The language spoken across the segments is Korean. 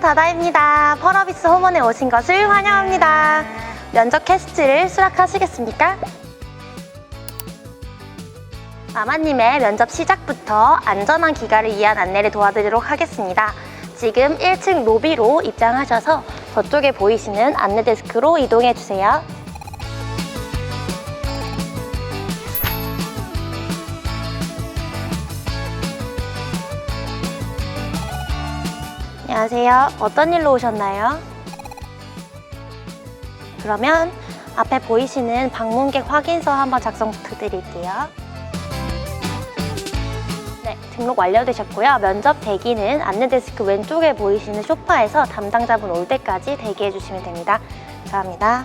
다다입니다. 펄어비스 호mon에 오신 것을 환영합니다. 면접 캐스트를 수락하시겠습니까? 마마님의 면접 시작부터 안전한 기가를 위한 안내를 도와드리도록 하겠습니다. 지금 1층 로비로 입장하셔서 저쪽에 보이시는 안내 데스크로 이동해 주세요. 안녕하세요. 어떤 일로 오셨나요? 그러면 앞에 보이시는 방문객 확인서 한번 작성 부탁드릴게요. 네, 등록 완료되셨고요. 면접 대기는 안내 데스크 왼쪽에 보이시는 소파에서 담당자분 올 때까지 대기해 주시면 됩니다. 감사합니다.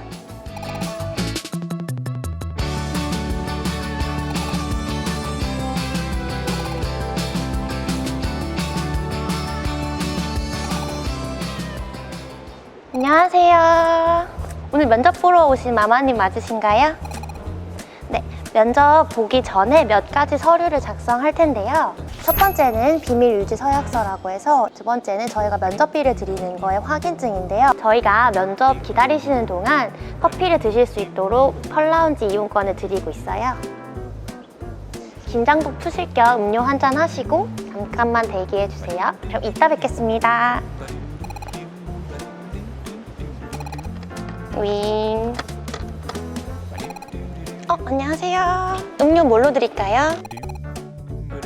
안녕하세요. 오늘 면접 보러 오신 마마님 맞으신가요? 네, 면접 보기 전에 몇 가지 서류를 작성할 텐데요. 첫 번째는 비밀 유지 서약서라고 해서 두 번째는 저희가 면접비를 드리는 거의 확인증인데요. 저희가 면접 기다리시는 동안 커피를 드실 수 있도록 펄라운지 이용권을 드리고 있어요. 긴장도 푸실 겸 음료 한 잔 하시고 잠깐만 대기해 주세요. 그럼 이따 뵙겠습니다. 윙. 어, 안녕하세요. 음료 뭘로 드릴까요?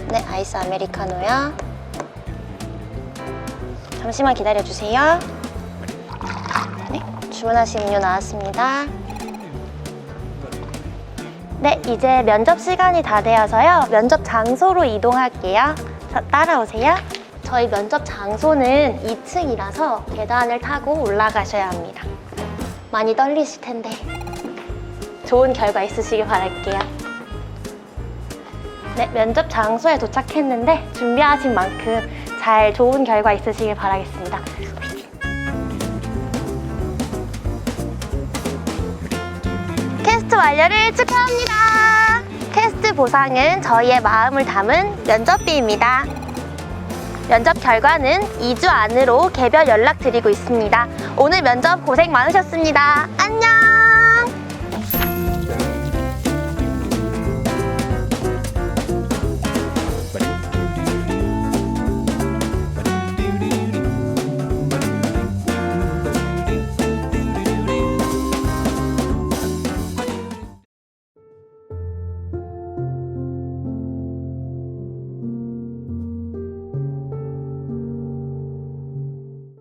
네, 아이스 아메리카노요. 잠시만 기다려주세요. 네, 주문하신 음료 나왔습니다. 네, 이제 면접 시간이 다 되어서요. 면접 장소로 이동할게요. 자, 따라오세요. 저희 면접 장소는 2층이라서 계단을 타고 올라가셔야 합니다. 많이 떨리실 텐데 좋은 결과 있으시길 바랄게요. 네, 면접 장소에 도착했는데 준비하신 만큼 잘 좋은 결과 있으시길 바라겠습니다. 캐스트 완료를 축하합니다. 캐스트 보상은 저희의 마음을 담은 면접비입니다. 면접 결과는 2주 안으로 개별 연락드리고 있습니다. 오늘 면접 고생 많으셨습니다. 안녕!